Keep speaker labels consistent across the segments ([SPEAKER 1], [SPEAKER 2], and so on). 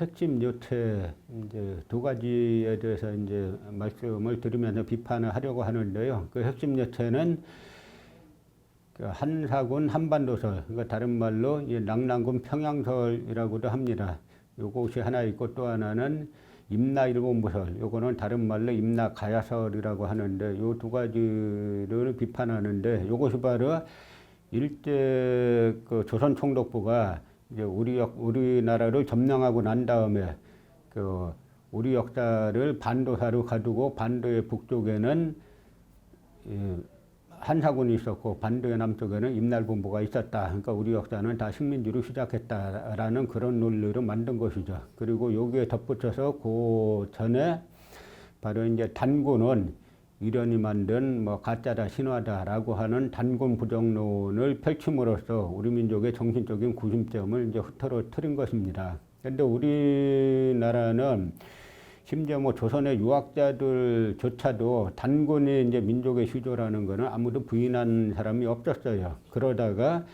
[SPEAKER 1] 핵심 요체 이제 두 가지에 대해서 이제 말씀을 드리면서 비판을 하려고 하는데요. 그 핵심 요체는 그 한사군 한반도설, 그러니까 다른 말로 이 낙랑군 평양설이라고도 합니다. 요것이 하나 있고 또 하나는 임나 일본부설, 요거는 다른 말로 임나 가야설이라고 하는데 요 두 가지를 비판하는데 요것이 바로 일제 그 조선 총독부가 이제 우리 역, 우리나라를 점령하고 난 다음에 그 우리 역사를 반도사로 가두고 반도의 북쪽에는 이 한사군이 있었고 반도의 남쪽에는 임날본부가 있었다. 그러니까 우리 역사는 다 식민지로 시작했다라는 그런 논리를 만든 것이죠. 그리고 여기에 덧붙여서 그 전에 바로 이제 단군은 이련이 만든 뭐 가짜다 신화다라고 하는 단군 부정론을 펼침으로써 우리 민족의 정신적인 구심점을 이제 흐트러뜨린 것입니다. 그런데 우리나라는 심지어 뭐 조선의 유학자들조차도 단군이 이제 민족의 시조라는 거는 아무도 부인한 사람이 없었어요. 그러다가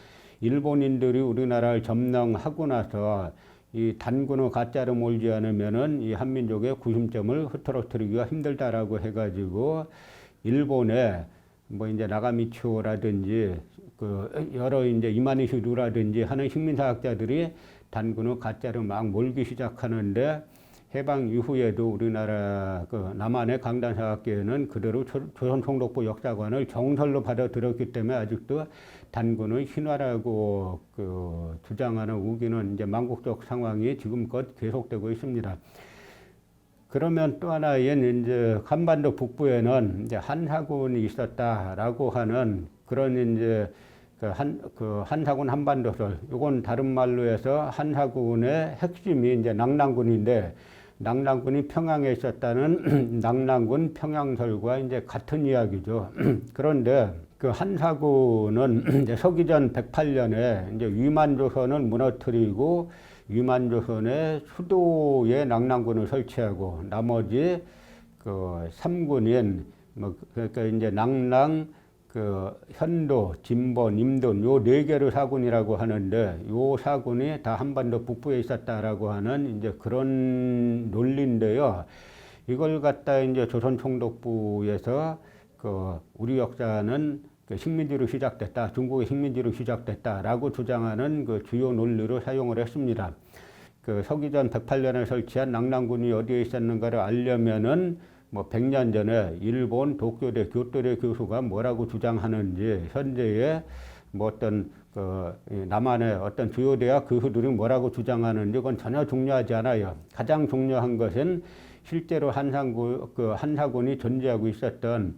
[SPEAKER 1] 일본인들이 우리나라를 점령하고 나서 이 단군의 가짜로 몰지 않으면은 이 한민족의 구심점을 흐트러뜨리기가 힘들다라고 해가지고 일본에 뭐 이제 나가미치오라든지 그 여러 이제 이마니시루라든지 하는 식민사학자들이 단군의 가짜로 막 몰기 시작하는데 해방 이후에도 우리나라 그 남한의 강단사학계는 그대로 조선 총독부 역사관을 정설로 받아들였기 때문에 아직도 단군의 신화라고 그 주장하는 우기는 이제 망국적 상황이 지금껏 계속되고 있습니다. 그러면 또 하나의 이제 한반도 북부에는 이제 한사군이 있었다라고 하는 그런 이제 그 한, 그 한사군 한반도설, 이건 다른 말로 해서 한사군의 핵심이 이제 낙랑군인데, 낙랑군이 평양에 있었다는 낙랑군 평양설과 이제 같은 이야기죠. 그런데 그 한사군은 이제 서기전 108년에 이제 위만조선을 무너뜨리고 위만조선의 수도에 낙랑군을 설치하고 나머지 그 3군인 뭐 그러니까 이제 낙랑 그 현도, 진본, 임돈 요 네 개를 사군이라고 하는데 요 사군이 다 한반도 북부에 있었다라고 하는 이제 그런 논리인데요. 이걸 갖다 이제 조선 총독부에서 그 우리 역사는 그 식민지로 시작됐다, 중국의 식민지로 시작됐다라고 주장하는 그 주요 논리로 사용을 했습니다. 그 서기전 108년에 설치한 낙랑군이 어디에 있었는가를 알려면은 뭐 100년 전에 일본 도쿄대 교토대 교수가 뭐라고 주장하는지 현재의 뭐 어떤 그 남한의 어떤 주요 대학 교수들이 뭐라고 주장하는지 그건 전혀 중요하지 않아요. 가장 중요한 것은 실제로 한상군 그 한사군이 존재하고 있었던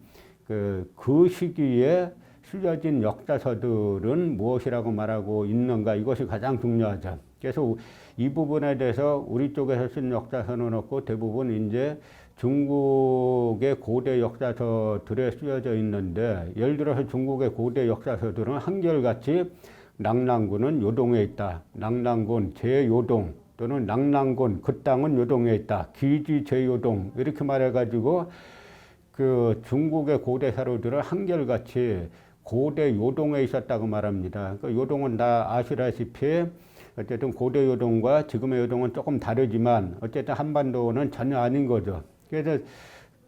[SPEAKER 1] 그, 그 시기에 쓰여진 역사서들은 무엇이라고 말하고 있는가 이것이 가장 중요하죠. 그래서 이 부분에 대해서 우리 쪽에서 쓴 역사서는 없고 대부분 이제 중국의 고대 역사서들에 쓰여져 있는데 예를 들어서 중국의 고대 역사서들은 한결같이 낙랑군은 요동에 있다. 낙랑군 제요동 또는 낙랑군 그 땅은 요동에 있다. 기지 제요동 이렇게 말해가지고 그 중국의 고대 사료들을 한결같이 고대 요동에 있었다고 말합니다. 그 요동은 다 아시다시피 어쨌든 고대 요동과 지금의 요동은 조금 다르지만 어쨌든 한반도는 전혀 아닌 거죠. 그래서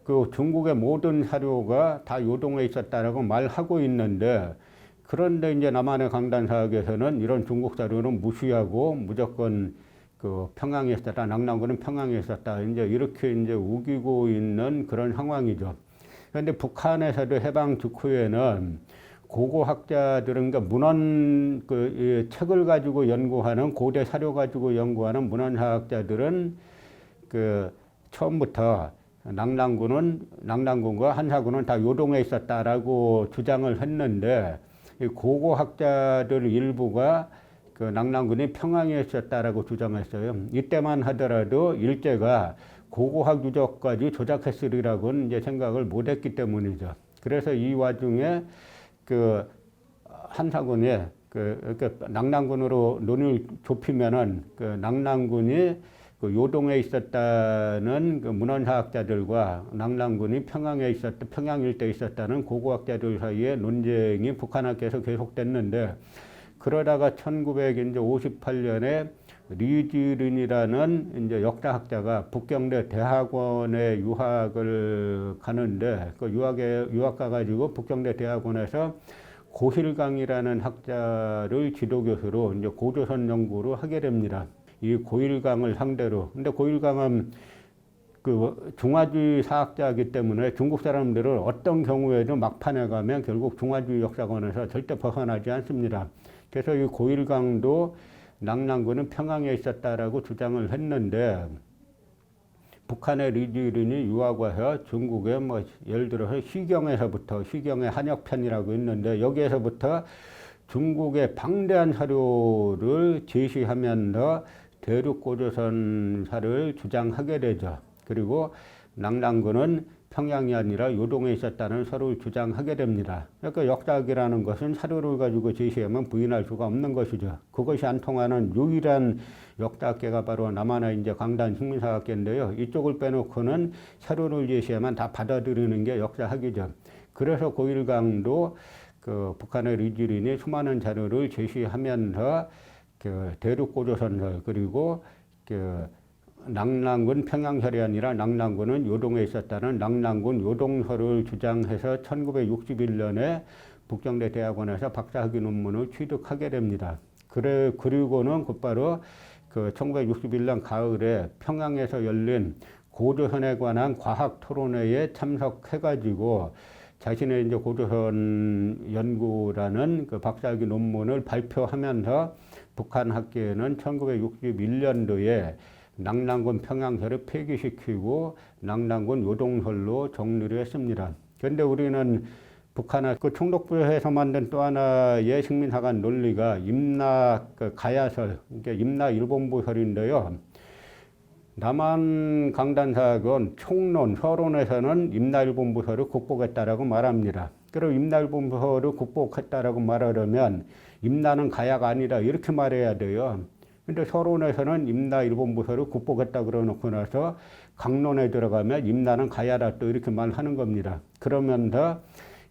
[SPEAKER 1] 그 중국의 모든 사료가 다 요동에 있었다라고 말하고 있는데 그런데 이제 남한의 강단 사학에서는 이런 중국 사료는 무시하고 무조건 그 평양에 있었다, 낙랑군은 평양에 있었다, 이제 이렇게 이제 우기고 있는 그런 상황이죠. 그런데 북한에서도 해방 직후에는 고고 학자들은 그러니까 문헌 그 책을 가지고 연구하는 고대 사료 가지고 연구하는 문헌학자들은 그 처음부터 낙랑군은 낙랑군과 한사군은 다 요동에 있었다라고 주장을 했는데 고고 학자들 일부가 그 낙랑군이 평양에 있었다라고 주장했어요. 이때만 하더라도 일제가 고고학 유적까지 조작했으리라고는 이제 생각을 못했기 때문이죠. 그래서 이 와중에 그 한사군이 그, 그 낙랑군으로 논을 좁히면은 그 낙랑군이 그 요동에 있었다는 그 문헌사학자들과 낙랑군이 평양에 있었다, 평양 일대에 있었다는 고고학자들 사이에 논쟁이 북한학계에서 계속됐는데 그러다가 1958년에 리지른이라는 이제 역사학자가 북경대 대학원에 유학을 가는데 그 유학에 유학 가가지고 북경대 대학원에서 고일강이라는 학자를 지도교수로 이제 고조선 연구를 하게 됩니다. 이 고일강을 상대로. 근데 고일강은 그 중화주의 사학자이기 때문에 중국 사람들은 어떤 경우에도 막판에 가면 결국 중화주의 역사관에서 절대 벗어나지 않습니다. 그래서 이 고일강도 낙랑군은 평양에 있었다라고 주장을 했는데 북한의 리지린이 유학와서 중국의 뭐 예를 들어서 시경에서부터 시경의 한역편이라고 있는데 여기에서부터 중국의 방대한 사료를 제시하면서 대륙 고조선사를 주장하게 되죠. 그리고 낙랑군은 평양이 아니라 요동에 있었다는 서로 주장하게 됩니다. 그러니까 역사학이라는 것은 사료를 가지고 제시하면 부인할 수가 없는 것이죠. 그것이 안 통하는 유일한 역사학계가 바로 남한의 이제 강단 식민사학계인데요. 이쪽을 빼놓고는 사료를 제시하면 다 받아들이는 게 역사학이죠. 그래서 고일강도 그 북한의 리지린이 수많은 자료를 제시하면서 그 대륙 고조선설 그리고 그 낙랑군 평양설이 아니라 낙랑군은 요동에 있었다는 낙랑군 요동설을 주장해서 1961년에 북경대 대학원에서 박사학위 논문을 취득하게 됩니다. 그래 그리고는 곧바로 그 1961년 가을에 평양에서 열린 고조선에 관한 과학 토론회에 참석해가지고 자신의 이제 고조선 연구라는 그 박사학위 논문을 발표하면서 북한 학계에는 1961년도에 낙랑군 평양설을 폐기시키고 낙랑군 요동설로 정리를 했습니다. 그런데 우리는 북한의 그 총독부에서 만든 또 하나의 식민사관 논리가 임나 그 가야설, 그러니까 임나 일본부설인데요. 남한 강단사학은 총론, 서론에서는 임나 일본부설을 극복했다라고 말합니다. 그리고 임나 일본부설을 극복했다라고 말하려면 임나는 가야가 아니라 이렇게 말해야 돼요. 근데 서론에서는 임나 일본 부서를 극복했다 그러 놓고 나서 강론에 들어가면 임나는 가야라 또 이렇게 말하는 겁니다. 그러면서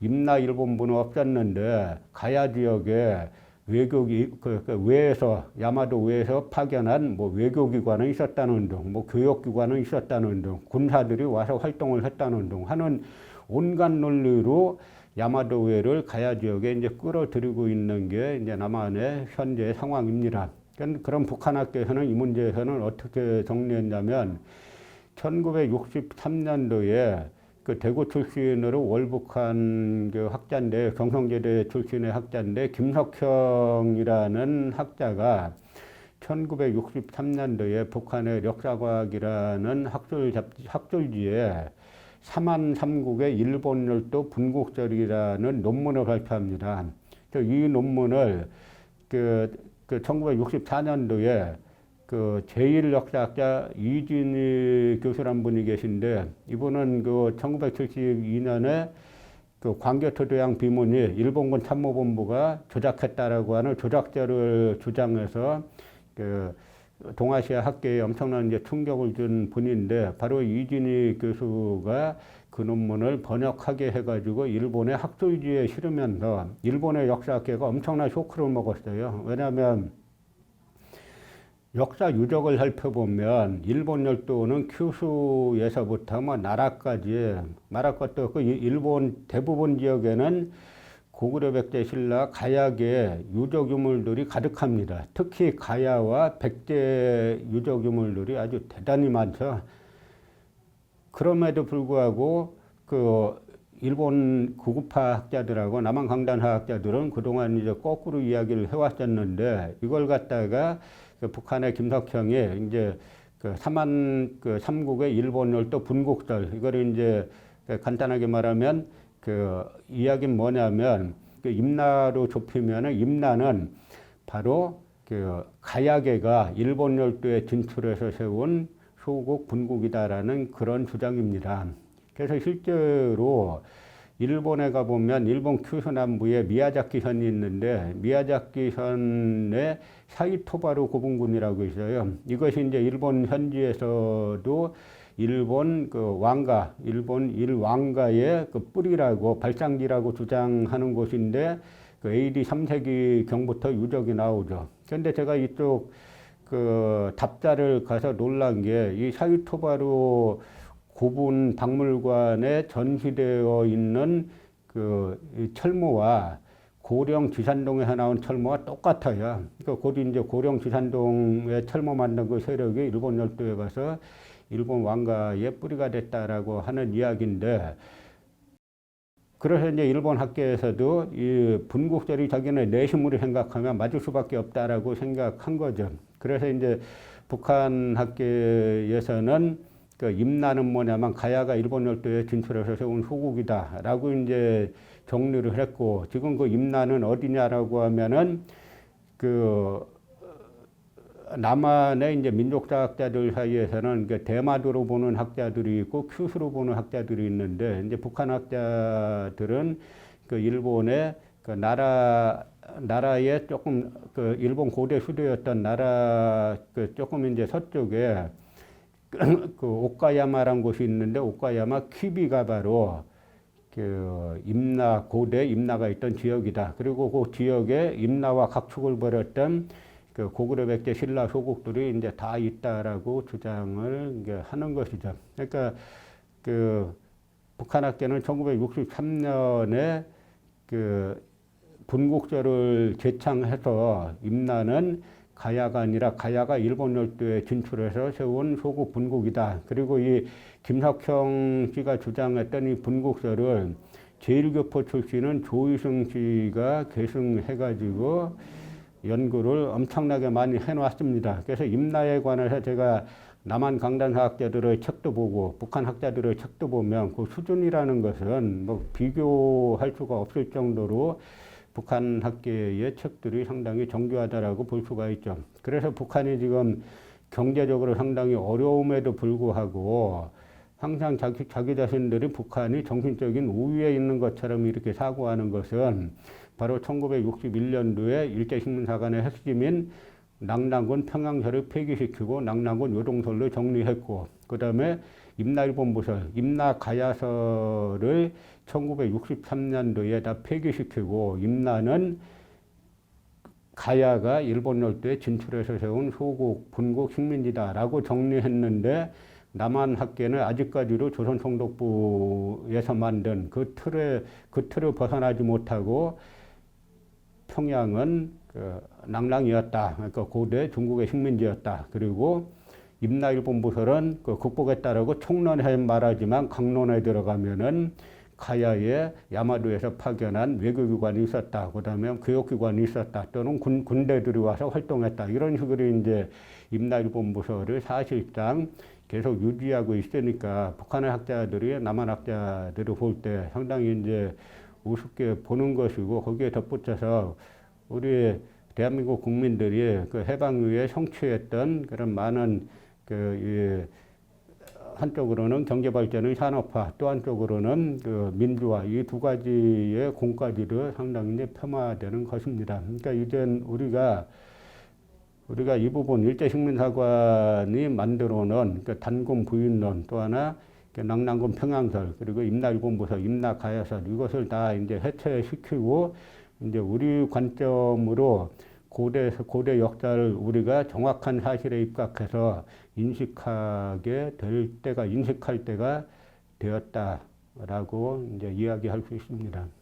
[SPEAKER 1] 임나 일본부는 없었는데 가야 지역에 외교기 그, 그 외에서 야마도 외에서 파견한 뭐 외교기관은 있었다는 등, 뭐 교육기관은 있었다는 등, 군사들이 와서 활동을 했다는 등 하는 온갖 논리로 야마도 외를 가야 지역에 이제 끌어들이고 있는 게 이제 남한의 현재 상황입니다. 그럼 북한 학교에서는 이 문제에서는 어떻게 정리했냐면 1963년도에 그 대구 출신으로 월북한 그 학자인데 경성제대 출신의 학자인데 김석형이라는 학자가 1963년도에 북한의 역사과학이라는 학술 잡, 학술지에 사만 삼국의 일본 열도 분국절이라는 논문을 발표합니다. 이 논문을 그, 그 1964년도에 그 제1역사학자 이진희 교수란 분이 계신데 이분은 그 1972년에 그 광교토대왕 비문이 일본군 참모본부가 조작했다라고 하는 조작자를 주장해서 그 동아시아 학계에 엄청난 이제 충격을 준 분인데 바로 이진희 교수가 그 논문을 번역하게 해가지고 일본의 학술지에 실으면서 일본의 역사학계가 엄청난 쇼크를 먹었어요. 왜냐하면 역사 유적을 살펴보면 일본 열도는 큐슈에서부터 뭐 나라까지 나라 것도 그 일본 대부분 지역에는 고구려 백제 신라 가야계 유적 유물들이 가득합니다. 특히 가야와 백제 유적 유물들이 아주 대단히 많죠. 그럼에도 불구하고 그 일본 구구파 학자들하고 남한 강단 학자들은 그동안 이제 거꾸로 이야기를 해왔었는데 이걸 갖다가 그 북한의 김석형이 이제 그 삼한 그 삼국의 일본 열도 분국설 이거를 이제 간단하게 말하면 그 이야기는 뭐냐면 그 임나로 좁히면은 임나는 바로 그 가야계가 일본 열도에 진출해서 세운 소국 분국이다라는 그런 주장입니다. 그래서 실제로 일본에 가보면 일본 큐슈 남부에 미야자키 현이 있는데 미야자키 현에 사이토바루 고분군이라고 있어요. 이것이 이제 일본 현지에서도 일본 그 왕가, 일본 일 왕가의 그 뿌리라고 발상지라고 주장하는 곳인데 그 AD 3세기 경부터 유적이 나오죠. 그런데 제가 이쪽 그 답자를 가서 놀란 게 이 사유토바로 고분 박물관에 전시되어 있는 그이 철모와 고령 지산동에서 나온 철모와 똑같아요. 그러니까 곧 이제 고령 지산동에 철모 만든 그 세력이 일본 열도에 가서 일본 왕가의 뿌리가 됐다라고 하는 이야기인데 그래서 이제 일본 학계에서도 이 분국절이 자기는 내심으로 생각하면 맞을 수밖에 없다라고 생각한 거죠. 그래서 이제 북한 학계에서는 그 임나는 뭐냐면 가야가 일본 열도에 진출해서 세운 소국이다라고 이제 정리를 했고 지금 그 임나는 어디냐라고 하면은 그 남한의 이제 민족사 학자들 사이에서는 그 대마도로 보는 학자들이 있고 큐스로 보는 학자들이 있는데 이제 북한 학자들은 그 일본의 그 나라 나라의 조금 그 일본 고대 수도였던 나라 그 조금 이제 서쪽에 그 오카야마라는 곳이 있는데 오카야마 퀴비가 바로 그 임나 고대 임나가 있던 지역이다. 그리고 그 지역에 임나와 각축을 벌였던 그 고구려 백제 신라 소국들이 이제 다 있다라고 주장을 이제 하는 것이죠. 그러니까 그 북한 학계는 1963년에 그 분국절을 제창해서 임나는 가야가 아니라 가야가 일본 열도에 진출해서 세운 소국 분국이다. 그리고 이 김석형 씨가 주장했던 이 분국설을 제일교포 출신은 조이승 씨가 계승해가지고 연구를 엄청나게 많이 해놨습니다. 그래서 임나에 관해서 제가 남한 강단사 학자들의 책도 보고 북한 학자들의 책도 보면 그 수준이라는 것은 뭐 비교할 수가 없을 정도로 북한 학계의 책들이 상당히 정교하다라고 볼 수가 있죠. 그래서 북한이 지금 경제적으로 상당히 어려움에도 불구하고 항상 자기, 자기 자신들이 북한이 정신적인 우위에 있는 것처럼 이렇게 사고하는 것은 바로 1961년도에 일제식민사관의 핵심인 낙랑군 평양사를 폐기시키고 낙랑군 요동설로 정리했고 그 다음에 임나일본부설, 임나가야설을 1963년도에 다 폐기시키고 임나는 가야가 일본 열도에 진출해서 세운 소국, 분국 식민지다라고 정리했는데 남한 학계는 아직까지도 조선 총독부에서 만든 그 틀에 그 틀을 벗어나지 못하고 평양은 그 낭랑이었다. 그러니까 고대 중국의 식민지였다. 그리고 임나일본부설은 그 극복했다라고 총론해 말하지만 강론에 들어가면은 가야에 야마도에서 파견한 외교기관이 있었다. 그 다음에 교육기관이 있었다. 또는 군, 군대들이 와서 활동했다. 이런 식으로 이제 임나일본부설을 사실상 계속 유지하고 있으니까 북한의 학자들이 남한 학자들을 볼 때 상당히 이제 우습게 보는 것이고 거기에 덧붙여서 우리 대한민국 국민들이 그 해방 이후에 성취했던 그런 많은 그 한쪽으로는 경제 발전의 산업화, 또 한쪽으로는 그 민주화 이 두 가지의 공까지도 상당히 폄하되는 것입니다. 그러니까 이젠 우리가 우리가 이 부분 일제식민사관이 만들어놓은 그 단군 부인론 또 하나 그 낙랑군 평양설 그리고 임나일본부설, 임나가야설 이것을 다 이제 해체시키고 이제 우리 관점으로 고대 고대 역사를 우리가 정확한 사실에 입각해서 인식하게 될 때가 인식할 때가 되었다라고 이제 이야기할 수 있습니다.